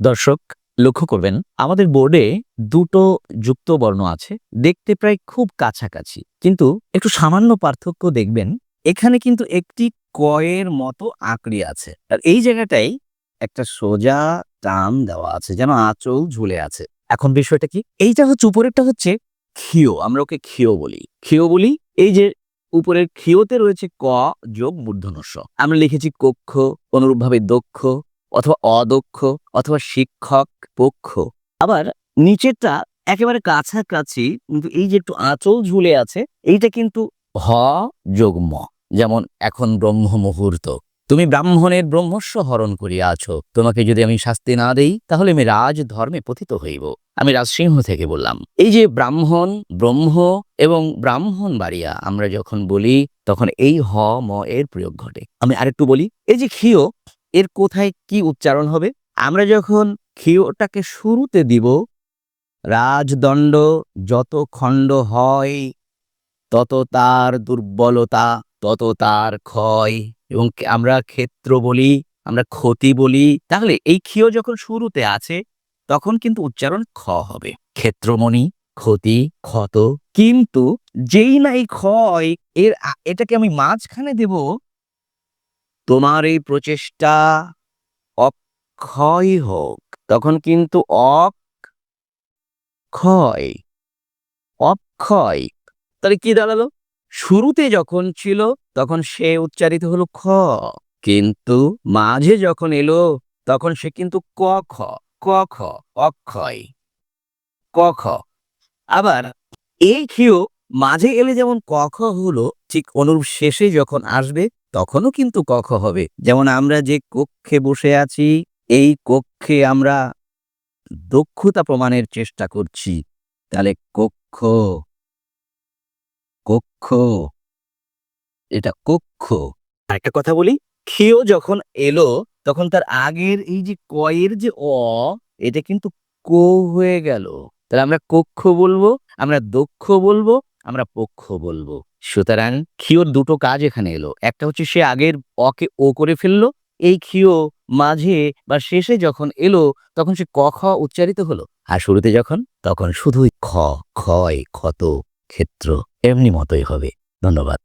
দর্শক, লক্ষ্য করবেন, আমাদের বোর্ডে দুটো যুক্ত বর্ণ আছে, দেখতে প্রায় খুব কাছাকাছি। কিন্তু একটু সামান্য পার্থক্য দেখবেন, এখানে কিন্তু একটি কয়ের মতো আঁকড়ি আছে। আর এই জায়গাটাই একটা সোজা টান দেওয়া আছে, যেন আঁচল ঝুলে আছে। এখন বিষয়টা কি? এইটা হচ্ছে, উপরেরটা হচ্ছে ক্ষিয়, আমরা ওকে ক্ষিয় বলি। ক্ষিয় বলি, এই যে উপরের ক্ষিয়তে রয়েছে ক যোগ মূর্ধনস্য আমরা লিখেছি কক্ষ, অনুরূপভাবে দক্ষ অথবা অদক্ষ অথবা শিক্ষক পক্ষ। আবার নিচেরটা একেবারে কাছাকাছি, কিন্তু এই যে একটু আঁচল ঝুলে আছে, এইটা কিন্তু হ যোগ ম, যেমন এখন ব্রহ্ম মুহূর্ত। তুমি ব্রাহ্মণের ব্রহ্মস্ব হরণ করিয়াছ তোমাকে যদি আমি শাস্তি না দেই, তাহলে আমি রাজ ধর্মে পতিত হইব। আমি রাজসিংহ থেকে বললাম। এই যে ব্রাহ্মণ, ব্রহ্ম এবং ব্রাহ্মণ বাড়িয়া আমরা যখন বলি, তখন এই হ, ম এর প্রয়োগ ঘটে। আমি আরেকটু বলি, এই যে ক্ষীয় এর কোথায় কি উচ্চারণ হবে? আমরা যখন ক্ষীয়টাকে শুরুতে দিব, রাজদণ্ড যত খণ্ড হয়, তত তার দুর্বলতা, তত তার ক্ষয়। এবং আমরা ক্ষেত্র বলি, আমরা ক্ষতি বলি। তাহলে এই ক্ষীয় যখন শুরুতে আছে, তখন কিন্তু উচ্চারণ খ হবে। ক্ষেত্রমণি, ক্ষতি, ক্ষত। কিন্তু যেই না এই ক্ষয়, এর এটাকে আমি মাঝখানে দেব তোমার এই প্রচেষ্টা অক্ষয় হোক। তখন কিন্তু অক্ষয় অক্ষয়। তাহলে কি দাঁড়াল? শুরুতে যখন ছিল, তখন সে উচ্চারিত হলো খ। কিন্তু মাঝে যখন এলো, তখন সে কিন্তু ক, খ ক, খ, অক্ষয়, ক, খ। আবার এই ক্ষীয় মাঝে এলে যেমন ক, খ হলো, ঠিক অনুরূপ শেষে যখন আসবে, তখনও কিন্তু ক, খ হবে। যেমন আমরা যে কক্ষে বসে আছি, এই কক্ষে আমরা দক্ষতা প্রমাণের চেষ্টা করছি। তাহলে কক্ষ কক্ষ, এটা কক্ষ। একটা কথা বলি, ক্ষীয় যখন এলো, তখন তার আগের এই যে কয়ের যে অ, এটা কিন্তু কো হয়ে গেল। তাহলে আমরা কক্ষ বলব, আমরা দক্ষ বলব আমরা পক্ষ বলব। সুতরাং ক্ষিওর দুটো কাজ এখানে এলো। একটা হচ্ছে সে আগের অকে ও করে ফেলল, এই ক্ষিয় মাঝে বা শেষে যখন এলো, তখন সে ক, খ উচ্চারিত হলো। আর শুরুতে যখন, তখন শুধুই খ খয় ক্ষত ক্ষেত্র, এমনি মতোই হবে। ধন্যবাদ।